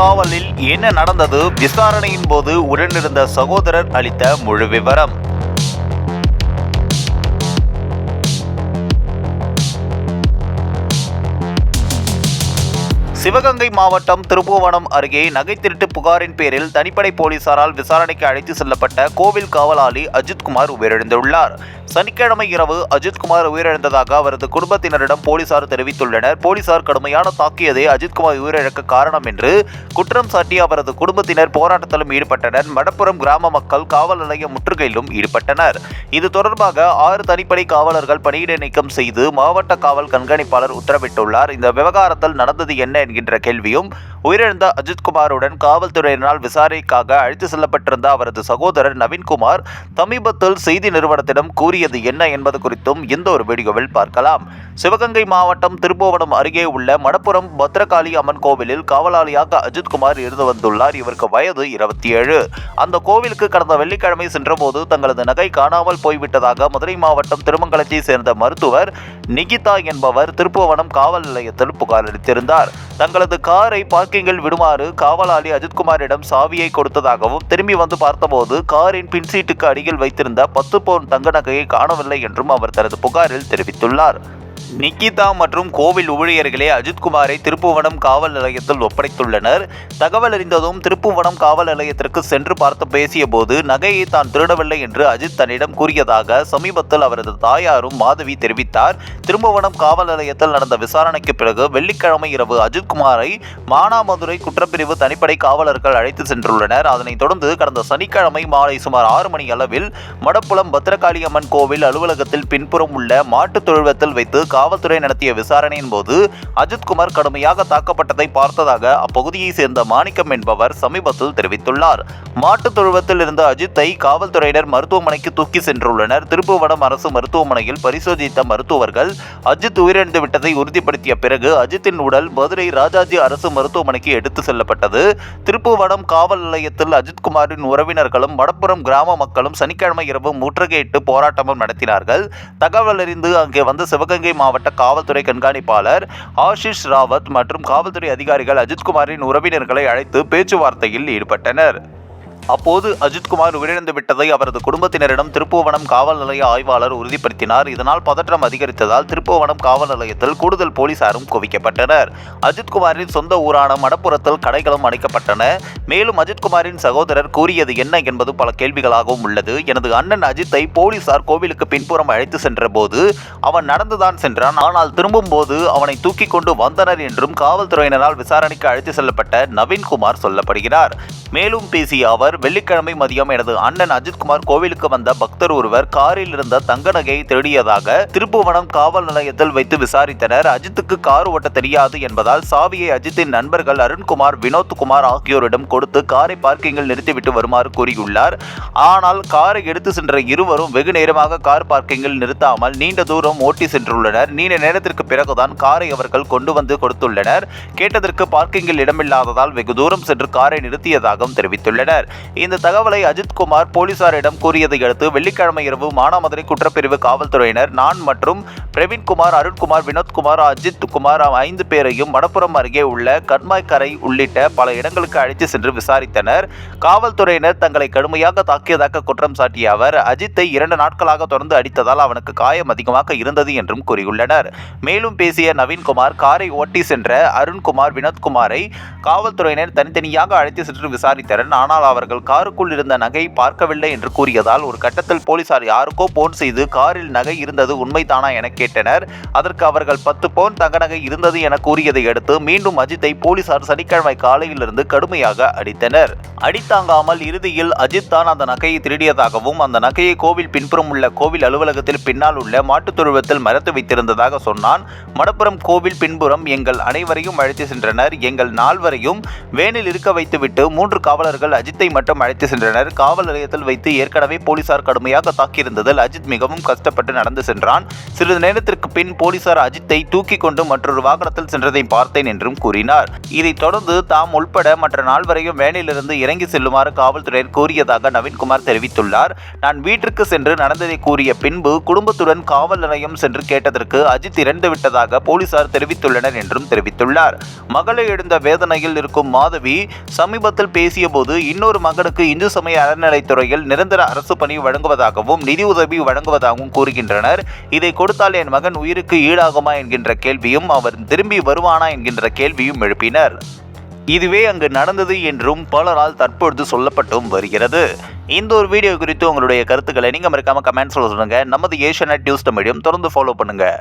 காவலில் என்ன நடந்தது? விசாரணையின் போது உடனிருந்த சகோதரர் அளித்த முழு விவரம். சிவகங்கை மாவட்டம் திருப்புவனம் அருகே நகை திருட்டு புகாரின் பேரில் தனிப்படை போலீசாரால் விசாரணைக்கு அழைத்து செல்லப்பட்ட கோவில் காவலாளி அஜித்குமார் உயிரிழந்துள்ளார். சனிக்கிழமை இரவு அஜித்குமார் உயிரிழந்ததாக அவரது குடும்பத்தினரிடம் போலீசார் தெரிவித்துள்ளனர். போலீசார் கடுமையான தாக்கியதே அஜித்குமார் உயிரிழக்க காரணம் என்று குற்றம் சாட்டி அவரது குடும்பத்தினர் போராட்டத்திலும் ஈடுபட்டனர். மடப்புறம் கிராம மக்கள் காவல் நிலைய முற்றுகையிலும் ஈடுபட்டனர். இது தொடர்பாக ஆறு தனிப்படை காவலர்கள் பணியிடை நீக்கம் செய்து மாவட்ட காவல் கண்காணிப்பாளர் உத்தரவிட்டுள்ளார். இந்த விவகாரத்தில் நடந்தது என்ன என்கின்ற கேள்வியும் உயிரிழந்த அஜித்குமாருடன் காவல்துறையினரால் விசாரணைக்காக அழைத்து செல்லப்பட்டிருந்த அவரது சகோதரர் நவீன்குமார் சமீபத்தில் செய்தி நிறுவனத்திடம் கூறியது என்ன என்பது குறித்தும் இந்த ஒரு வீடியோவில் பார்க்கலாம். சிவகங்கை மாவட்டம் திருப்புவனம் அருகே உள்ள மணப்புரம் பத்ரகாளி அம்மன் கோவிலில் காவலாளியாக அஜித்குமார் இருந்து வந்துள்ளார். இவருக்கு வயது இருபத்தி ஏழு அந்த கோவிலுக்கு கடந்த வெள்ளிக்கிழமை சென்றபோது தங்களது நகை காணாமல் போய்விட்டதாக மதுரை மாவட்டம் திருமங்கலத்தை சேர்ந்த மருத்துவர் நிகிதா என்பவர் திருப்புவனம் காவல் நிலையத்தில் புகார் அளித்திருந்தார். தங்களது காரை பார்க்கிங்கில் விடுமாறு காவலாளி அஜித்குமாரிடம் சாவியை கொடுத்ததாகவும் திரும்பி வந்து பார்த்தபோது காரின் பின் சீட்டுக்கு அடியில் வைத்திருந்த பத்து பவுன் தங்க நகையை காணவில்லை என்றும் அவர் தனது புகாரில் தெரிவித்துள்ளார். நிக்கிதா மற்றும் கோவில் ஊழியர்களே அஜித்குமாரை திருப்புவனம் காவல் நிலையத்தில் ஒப்படைத்துள்ளனர். தகவல் அறிந்ததும் திருப்புவனம் காவல் நிலையத்திற்கு சென்று பார்த்து பேசிய போது நகையை தான் திருடவில்லை என்று அஜித் தன்னிடம் கூறியதாக சமீபத்தில் அவரது தாயாரும் மாதவி தெரிவித்தார். திருப்புவனம் காவல் நிலையத்தில் நடந்த விசாரணைக்கு பிறகு வெள்ளிக்கிழமை இரவு அஜித்குமாரை மானாமதுரை குற்றப்பிரிவு தனிப்படை காவலர்கள் அழைத்து சென்றுள்ளனர். அதனைத் தொடர்ந்து கடந்த சனிக்கிழமை மாலை சுமார் ஆறு மணி அளவில் மடப்புலம் பத்திரகாளியம்மன் கோவில் அலுவலகத்தில் பின்புறம் உள்ள மாட்டுத் தொழுவத்தில் வைத்து காவல்துறை நடத்திய விசாரணையின் போது அஜித்குமார் கடுமையாக தாக்கப்பட்டதை பார்த்ததாக அப்பகுதியை சேர்ந்த மாணிக்கம் என்பவர் சமீபத்தில் தெரிவித்துள்ளார். மாட்டுத் தொழுவத்தில் இருந்த அஜித்தை காவல்துறையினர் மருத்துவமனைக்கு தூக்கி சென்றுள்ளனர். திருப்புவனம் அரசு மருத்துவமனையில் பரிசோதித்த மருத்துவர்கள் அஜித் உயிரிழந்து விட்டதை உறுதிப்படுத்திய பிறகு அஜித்தின் உடல் மதுரை ராஜாஜி அரசு மருத்துவமனைக்கு எடுத்து செல்லப்பட்டது. திருப்புவனம் காவல் நிலையத்தில் அஜித்குமாரின் உறவினர்களும் வடப்புறம் கிராம மக்களும் சனிக்கிழமை இரவு முற்றுகையிட்டு போராட்டமும் நடத்தினார்கள். தகவல் அறிந்து அங்கே வந்த சிவகங்கை மாவட்ட காவல்துறை கண்காணிப்பாளர் ஆஷிஷ் ராவத் மற்றும் காவல்துறை அதிகாரிகள் அஜித்குமாரின் உறவினர்களை அழைத்து பேச்சுவார்த்தையில் ஈடுபட்டனர். அப்போது அஜித்குமார் உயிரிழந்து விட்டதை அவரது குடும்பத்தினரிடம் திருப்புவனம் காவல் நிலைய ஆய்வாளர் உறுதிப்படுத்தினார். இதனால் பதற்றம் அதிகரித்ததால் திருப்புவனம் காவல் நிலையத்தில் கூடுதல் போலீசாரும் குவிக்கப்பட்டனர். அஜித்குமாரின் சொந்த ஊரான மடப்புறத்தில் கடைகளும் அடைக்கப்பட்டன மேலும் அஜித்குமாரின் சகோதரர் கூறியது என்ன என்பது பல கேள்விகளாகவும் உள்ளது. எனது அண்ணன் அஜித்தை போலீசார் கோவிலுக்கு பின்புறம் அழைத்து சென்ற போது அவன் நடந்துதான் சென்றான். ஆனால் திரும்பும் போது அவனை தூக்கி கொண்டு வந்தனர் என்றும் காவல்துறையினரால் விசாரணைக்கு அழைத்து செல்லப்பட்ட நவீன்குமார் சொல்லப்படுகிறார். மேலும் பேசிய அவர் வெள்ளிக்கிழமை மதியம் எனது அண்ணன் அஜித்குமார் கோவிலுக்கு வந்த பக்தர் ஒருவர் காரில் இருந்த தங்க நகையை திருடியதாக திருப்புவனம் காவல் நிலையத்தில் வைத்து விசாரித்தனர். அஜித்துக்கு கார் ஓட்ட தெரியாது என்பதால் சாவியை அஜித்தின் நண்பர்கள் அருண்குமார் வினோத்குமார் ஆகியோரிடம் கொடுத்து காரை பார்க்கிங்கில் நிறுத்திவிட்டு வருமாறு கூறியுள்ளார். ஆனால் காரை எடுத்து சென்ற இருவரும் வெகு நேரமாக கார் பார்க்கிங்கில் நிறுத்தாமல் நீண்ட தூரம் ஓட்டி சென்றுள்ளனர். நீண்ட நேரத்திற்கு பிறகுதான் காரை அவர்கள் கொண்டு வந்து கொடுத்துள்ளனர். கேட்டதற்கு பார்க்கிங்கில் இடமில்லாததால் வெகு தூரம் சென்று காரை நிறுத்தியதாகவும் தெரிவித்துள்ளனர். இந்த தகவலை அஜித்குமார் போலீசாரிடம் கூறியதை அடுத்து வெள்ளிக்கிழமை இரவு மானாமதுரை குற்றப்பிரிவு காவல்துறையினர் நான் மற்றும் பிரவீன்குமார் அருண்குமார் வினோத்குமார் அஜித் குமார் ஐந்து பேரையும் மடப்புறம் அருகே உள்ள கண்மாய்க்கரை உள்ளிட்ட பல இடங்களுக்கு அழைத்து சென்று விசாரித்தனர். காவல்துறையினர் தங்களை கடுமையாக தாக்கியதாக குற்றம் சாட்டிய அவர் அஜித்தை இரண்டு நாட்களாக தொடர்ந்து அடித்ததால் அவனுக்கு காயம் அதிகமாக இருந்தது என்றும் கூறியுள்ளனர். மேலும் பேசிய நவீன்குமார் காரை ஓட்டி சென்ற அருண்குமார் வினோத்குமாரை காவல்துறையினர் தனித்தனியாக அழைத்து சென்று விசாரித்தனர். ஆனால் அவர்கள் காருக்குள் இருந்த நகை பார்க்கவில்லை என்று கூறியதால் ஒரு கட்டத்தில் போலீசார் யாருக்கோ போன் செய்து காரில் நகை இருந்தது உண்மைதானா என கேட்டனர். அதற்கு அவர்கள் பத்து பவுன் தங்க நகை இருந்தது என கூறியதை அடுத்து மீண்டும் அஜித்தை போலீசார் சனிக்கிழமை காலையிலிருந்து கடுமையாக அடித்தனர். அடித்தாங்காமல் இறுதியில் அஜித் தான் அந்த நகையை திருடியதாகவும் அந்த நகையை கோவில் பின்புறம் உள்ள கோவில் அலுவலகத்தில் பின்னால் உள்ள மாட்டுத் தொழுவத்தில் மறைத்து வைத்திருந்ததாக சொன்னான். மடப்புறம் கோவில் பின்புறம் எங்கள் அனைவரையும் அழைத்து சென்றனர். எங்கள் நால்வரையும் வேனில் இருக்க வைத்துவிட்டு மூன்று காவலர்கள் அஜித்தை மட்டும் அழைத்து சென்றனர். காவல் நிலையத்தில் வைத்து ஏற்கனவே போலீசார் கடுமையாக தாக்கியிருந்ததில் அஜித் மிகவும் கஷ்டப்பட்டு நடந்து சென்றான். சிறிது நேரத்திற்கு பின் போலீசார் அஜித்தை தூக்கி கொண்டு மற்றொரு வாகனத்தில் சென்றதை பார்த்தேன் என்றும் கூறினார். இதைத் தொடர்ந்து தாம் உள்பட மற்ற நால்வரையும் வேனிலிருந்து இறங்கி செல்லுமாறு காவல்துறையினர் கூறியதாக நவீன்குமார் தெரிவித்துள்ளார். நான் வீட்டிற்கு சென்று நடந்ததை கூறிய பின்பு குடும்பத்துடன் காவல் நிலையம் சென்று கேட்டதற்கு அஜித் இறந்து விட்டதாக போலீசார் தெரிவித்துள்ளனர் என்றும் தெரிவித்துள்ளார். மகளை எழுந்த வேதனையில் இருக்கும் மாதவி சமீபத்தில் பேசிய போது இன்னொரு மகனுக்கு இந்து சமய அறநிலைத்துறையில் நிரந்தர அரசு பணி வழங்குவதாகவும் நிதி உதவி வழங்குவதாகவும் கூறுகின்றனர். இதை கொடுத்தால் என் மகன் உயிருக்கு ஈடாகுமா என்கின்ற கேள்வியும் அவர் திரும்பி வருவானா என்கின்ற கேள்வியும் எழுப்பினர். இதுவே அங்கு நடந்தது என்றும் பலரால் தற்பொழுது சொல்லப்பட்டும் வருகிறது. இந்த ஒரு வீடியோ குறித்து உங்களுடைய கருத்துக்களை நீங்கள் மறக்காம கமெண்ட்ஸில் சொல்லுங்கள் நமது ஏஷியநெட் நியூஸ் மீடியம் தொடர்ந்து ஃபாலோ பண்ணுங்கள்